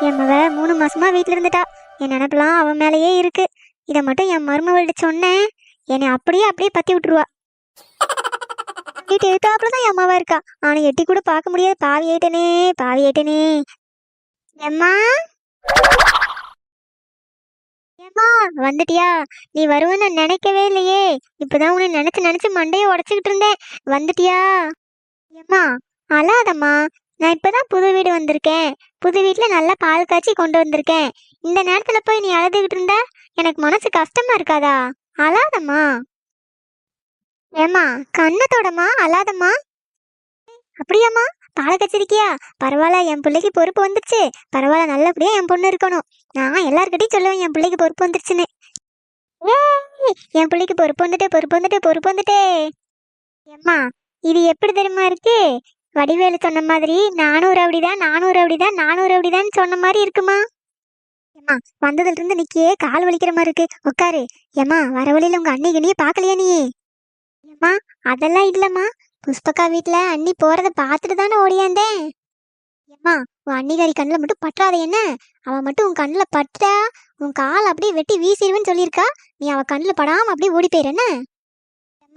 என் மக மூணு மாசமா வீட்ல இருந்துட்டா. என் நினப்பெல்லாம் அவன் மேலேயே இருக்கு. இதை மட்டும் என் மருமகள்கிட்ட சொன்னேன். என்னை அப்படியே அப்படியே பத்தி விட்டுருவா. வீட்டு எழுத்தாப்புல தான் என் அம்மாவா இருக்கா? ஆனா எட்டி கூட பார்க்க முடியாது. பாவி ஆயிட்டனே பாவி ஆயிட்டனே. எம்மா ஏம்மா வந்துட்டியா? நீ வருவன்னு நினைக்கவே இல்லையே. இப்பதான் உன்னை நினைச்சு நினைச்சு மண்டையை உடச்சுக்கிட்டு இருந்தேன். வந்துட்டியா? ஏம்மா அழாதம்மா. நான் இப்பதான் புது வீடு வந்திருக்கேன். புது வீட்டில் நல்லா பால் காய்ச்சி கொண்டு வந்திருக்கேன். இந்த நேரத்தில் போய் நீ அழுதுகிட்டு இருந்தா எனக்கு மனசு கஷ்டமா இருக்காதா? அழாதம்மா. ஏம்மா கண்ணத்தோடம்மா அழாதம்மா. அப்படியாம்மா பால் கச்சிருக்கியா பரவாயில்ல என் பிள்ளைக்கு பொறுப்பு வந்துருச்சு. பரவாயில்ல நல்லபடியா என் பொண்ணு இருக்கணும். நான் எல்லாருக்கிட்டையும் சொல்லுவேன் என் பிள்ளைக்கு பொறுப்பு வந்துருச்சுன்னு. ஏய், என் பிள்ளைக்கு பொறுப்பு வந்துட்டு பொறுப்பு வந்துட்டு பொறுப்பு வந்துட்டே. ஏம்மா இது எப்படி தெரியுமா இருக்கு? வடிவேலு சொன்ன மாதிரி நானூறு அப்படிதான் நானூறு அப்படிதான் நானூறு அப்படிதான் சொன்ன மாதிரி இருக்குமா? ஏம்மா வந்ததுல இருந்து நிக்கியே கால் வலிக்கிற மாதிரி இருக்கு. உட்காரு. ஏம்மா வர வழியில உங்க அண்ணி கண்ணியே பாக்கலையா நீ? ஏம்மா அதெல்லாம் இல்லம்மா. புஷ்பக்கா வீட்டுல அண்ணி போறத பார்த்துட்டு தானே ஓடியாந்தேன். ஏம்மா உன் அன்னிகாரி கண்ணில் மட்டும் பற்றாத என்ன? அவன் மட்டும் உன் கண்ணில் பட்டா உன் கால் அப்படியே வெட்டி வீசிடுவேன்னு சொல்லியிருக்கா. நீ அவள் கண்ணில் படாம அப்படியே ஓடி போயிரு என்ன?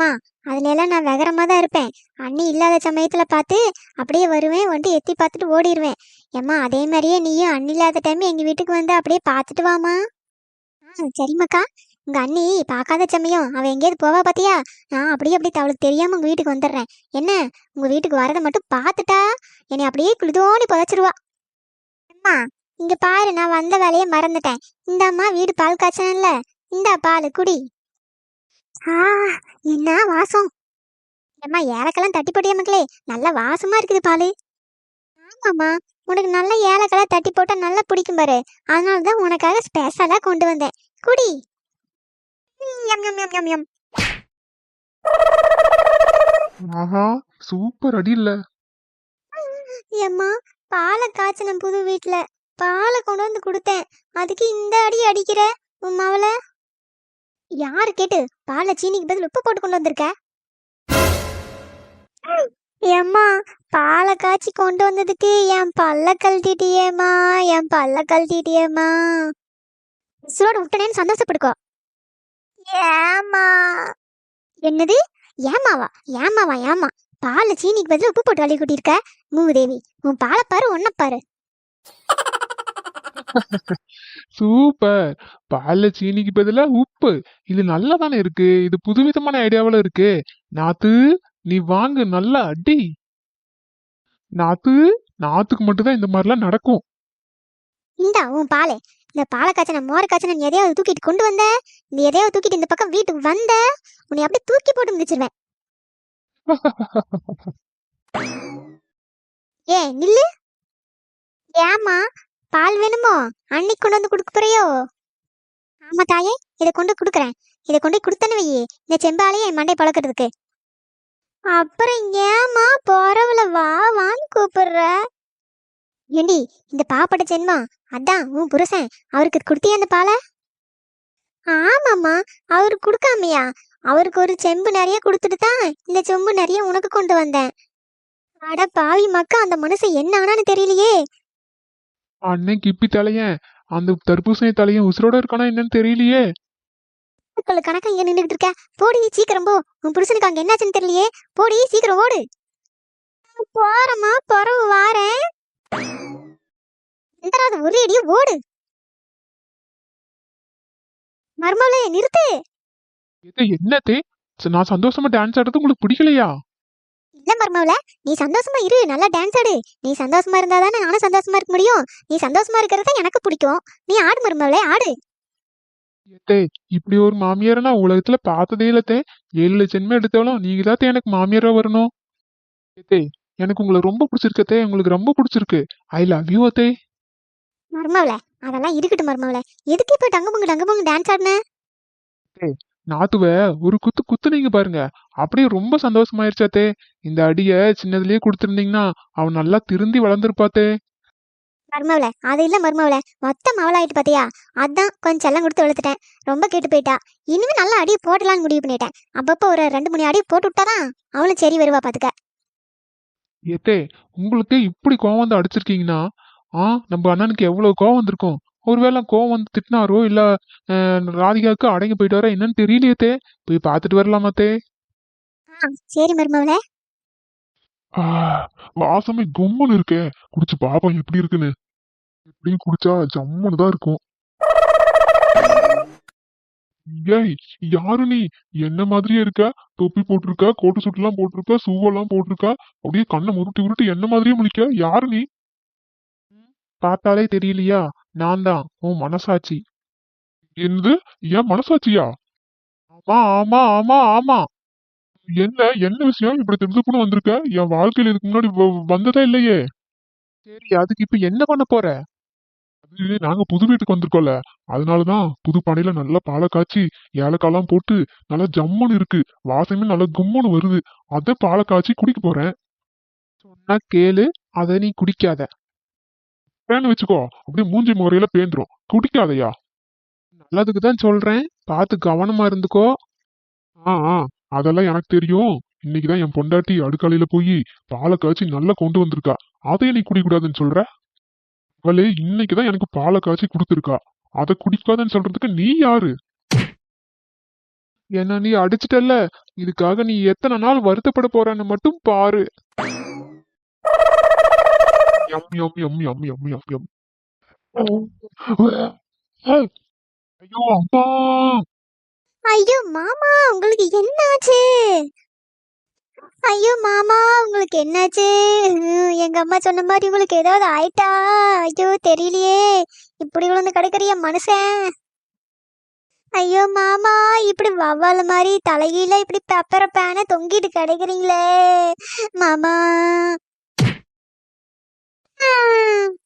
அம்மா அதுல எல்லாம் நான் விகரமா தான் இருப்பேன். அண்ணி இல்லாத சமயத்துல பார்த்து அப்படியே வருவேன் வந்துட்டு எத்தி பார்த்துட்டு ஓடிடுவேன் ஏம்மா அதே மாதிரியே நீயும் அண்ணி இல்லாத டைம் எங்க வீட்டுக்கு வந்து அப்படியே பார்த்துட்டு வாமா ஆ சரிம்மாக்கா. உங்க அண்ணி பார்க்காத சமயம் அவ எங்கேயாவது போவா பாத்தியா நான் அப்படியே அப்படியே அவளுக்கு தெரியாம உங்க வீட்டுக்கு வந்துடுறேன். என்ன உங்க வீட்டுக்கு வரதை மட்டும் பார்த்துட்டா? என்னை அப்படியே குளிதோண்டி புதைச்சிருவா. அம்மா இங்க பாரு நான் வந்த வேலையை மறந்துட்டேன். இந்தாம்மா வீடு பால் காய்ச்சனல்ல இந்தா பால் குடி. ஆ என்ன வாசம். ஏம்மா ஏலக்கெல்லாம் தட்டி போட்டியா மக்களே நல்ல வாசமா இருக்குது பால். ஆமாம்மா உனக்கு நல்ல ஏலக்கெல்லாம் தட்டி போட்டா நல்லா பிடிக்கும் பாரு. அதனால தான் உனக்காக ஸ்பெஷலா கொண்டு வந்தேன். குடி. Yum yum yum yum yum. ஆஹா சூப்பர் அடி இல்ல. ஏம்மா பாலை காய்ச்சின புது வீட்ல பாலை கொண்டு வந்து கொடுத்தேன். அதுக்கு இந்த அடி அடிக்கிற உன் மவள யாரு கேட்டு பாலை சீனிக்கு பதில் உப்பு போட்டு கொண்டு வந்திருக்க? ஏம்மா பாலை காய்ச்சி கொண்டு வந்ததுக்கு என் பல்ல கழட்டிட்டியேம்மா என் பல்ல கழட்டிட்டியேம்மா. உசுரோட விட்டனேன்னு சந்தோஷப்படுக்கோ. ஏம்மா. என்னது? ஏமாவா ஏமாவா ஏமா பாலை சீனிக்கு பதில் உப்பு போட்டு வழி கூட்டியிருக்க மூதேவி உன் பாலை பாரு ஒன்ன பாரு. சூப்பர். பால்ல சீனிக்கு பதிலா உப்பு. இது நல்லா தானே இருக்கு? இது புதுவிதமான ஐடியாவில் இருக்கு. நாத்து நீ வாங்கு நல்லா அடி. நாத்து நாத்துக்கு மட்டும்தான் இந்த மாதிரிலாம் நடக்கும். இந்தா உன் பாலை. இந்த பாலை காய்ச்சன மோர காய்ச்சன நீ எதையாவது தூக்கிட்டு கொண்டு வந்த? இந்த எதையாவது தூக்கிட்டு இந்த பக்கம் வீட்டுக்கு வந்த? உன்னை அப்படியே தூக்கி போட்டு மிதிச்சிருவேன். ஏ நில்லு. ஏம்மா பால் வேணுமோ? அன்னைக்கு கொண்டு வந்து கொடுக்க போறியோ? ஆமா தாயே இதை கொண்டு கொடுக்குறேன். இதை கொண்டு போய் கொடுத்தனு இந்த செம்பாலையே என் மண்டை பழக்கிறதுக்கு. அப்புறம் ஏம்மா போறவள வா வான்னு கூப்பிடுற? ஏண்டி இந்த பாப்பட ஜென்மம் அதான் உன் புருஷன். அவருக்கு கொடுத்தியா அந்த பாலை? ஆமாம்மா அவருக்கு கொடுக்காமையா? அவருக்கு ஒரு செம்பு நிறைய கொடுத்துட்டு தான் இந்த செம்பு நிறைய உனக்கு கொண்டு வந்தேன். அட பாவி மக்கா அந்த மனுஷன் என்ன ஆனான்னு தெரியலையே. அன்னைக்கு இப்பி தலையன் அந்த தர்பூசணி தலையன் உசுரோட இருக்கானா என்னன்னு தெரியலையே. மக்கள் கணக்கா இங்க நின்றுட்டு இருக்க. போடி சீக்கிரம் போ. உன் புருஷனுக்கு அங்க என்னாச்சுன்னு தெரியலையே. போடி சீக்கிரம் ஓடு. போறமா பறவு வாரேன். எந்தராது ஒரு அடியே ஓடு. மர்மலே நிறுத்து. என்னத்தே நான் சந்தோஷமா டான்ஸ் ஆடுறது உங்களுக்கு பிடிக்கலையா? இல்ல மர்மவள நீ சந்தோஷமா இரு நல்லா டான்ஸ் ஆடு. நீ சந்தோஷமா இருந்தா தானே நானும் சந்தோஷமா இருக்க முடியும். நீ சந்தோஷமா இருக்கிறது எனக்கு பிடிக்கும். நீ ஆடு மர்மவளே ஆடு. இப்படி ஒரு மாமியாரை நான் உலகத்துல பார்த்ததே இல்லத்தே ஏழு லட்சமே எடுத்தாலும் நீங்க தான் எனக்கு மாமியாரா வரணும். எனக்கு உங்களை ரொம்ப பிடிச்சிருக்கத்தே உங்களுக்கு ரொம்ப பிடிச்சிருக்கு. ஐ லவ் யூ அத்தே. மர்மவள அதெல்லாம் இருக்கட்டும் மர்மவள. எதுக்கு இப்ப டங்குபங்கு டங்குபங்கு டான்ஸ் ஆடுன? நாத்துவ ஒரு குத்து குத்துனீங்க பாருங்க. அப்படியே ரொம்ப சந்தோஷமாயிருச்சாத்தே இந்த அடிய சின்னதுலயே கொடுத்துருந்தீங்கன்னா அவன் நல்லா திருந்தி வளர்ந்துருப்பாத்தே மர்மவள அது இல்ல மர்மவள. மொத்தம் அவளாயிட்டு பாத்தியா? அதான் கொஞ்சம் செல்லம் கொடுத்து வளர்த்துட்டேன். ரொம்ப கேட்டு போயிட்டா. இனிமே நல்லா அடி போடலாம்னு முடிவு பண்ணிட்டேன். அப்பப்போ ஒரு ரெண்டு மூணு அடி போட்டு விட்டாதான் அவளும் சரி வருவா பாத்துக்க. ஏத்தே உங்களுக்கு இப்படி கோவம் வந்து அடிச்சிருக்கீங்கன்னா ஆ நம்ம அண்ணனுக்கு எவ்வளவு கோவம் வந்திருக்கும்? ஒருவேளை கோவம் வந்து திட்டினாரோ இல்ல ராதிகாவுக்கு அடங்கி போயிட்டாரோ என்னன்னு தெரியலையே போய் பார்த்துட்டு வரலாமாத்தே சரி மருமவளே வாசமே கும்முன்னு இருக்கே. குடிச்சு பாப்போம் எப்படி இருக்குன்னு. எப்படியும் குடிச்சா ஜம்முன்னு தான் இருக்கும். ஏய் யாரு நீ? என்ன மாதிரியே இருக்க? தொப்பி போட்டிருக்க கோட்டு சுட்டுலாம் போட்டிருக்க சூவெல்லாம் போட்டிருக்க? அப்படியே கண்ணை முருட்டி உருட்டி என்ன மாதிரியே முழிக்க? யாரு நீ? பார்த்தாலே தெரியலையா? நான் தான் உன் மனசாட்சி. என்னது? ஏன் மனசாட்சியா? ஆமா ஆமா ஆமா ஆமா. என்ன என்ன விஷயம் இப்படி தெரிஞ்சுக்கணும் வந்திருக்க? என் வாழ்க்கையில இதுக்கு முன்னாடி வ- வந்ததே இல்லையே. சரி அதுக்கு இப்ப என்ன பண்ண போற? அது நாங்க புது வீட்டுக்கு வந்திருக்கோம்ல. அதனாலதான் புது பானையில நல்லா பாலை காய்ச்சி ஏலக்காய்லாம் போட்டு நல்லா ஜம்முன்னு இருக்கு. வாசமே நல்லா கும்முன்னு வருது. அத பாலை காய்ச்சி குடிக்க போறேன். சொன்னா கேளு அதை நீ குடிக்காத. பேன்னு வச்சுக்கோ. அப்படியே மூஞ்சி முறையில பேந்துரும். குடிக்காதயா நல்லதுக்கு தான் சொல்றேன். பார்த்து கவனமா இருந்துக்கோ. ஆ ஆ அதெல்லாம் எனக்கு தெரியும். இன்னைக்குதான் என் பொண்டாட்டி அடுக்காலையில போய் பாலை காய்ச்சி நல்லா கொண்டு வந்திருக்கா. அதையே நீ குடிக்கூடாதுன்னு சொல்ற? அவளே இன்னைக்குதான் எனக்கு பாலை காய்ச்சி கொடுத்துருக்கா. அதை குடிக்காதுன்னு சொல்றதுக்கு நீ யாரு? என்ன நீ அடிச்சிட்டல்ல? இதுக்காக நீ எத்தனை நாள் வருத்தப்பட போறன்னு மட்டும் பாரு. எம் எம் எம் எம் எம் எம் எம் ஐயோ அம்மா ஐயோ மாமா உங்களுக்கு என்னாச்சு ஐயோ மாமா உங்களுக்கு என்னாச்சு எங்க அம்மா சொன்ன மாதிரி உங்களுக்கு ஏதாவது ஆயிட்டா ஐயோ தெரியலையே இப்படி விழுந்து கிடக்குறிய மனுஷன் ஐயோ மாமா இப்படி வவ்வால மாதிரி தலைகீழ இப்படி பெப்பர பேன தொங்கிட்டு கிடைக்கிறீங்களே மாமா ஆ.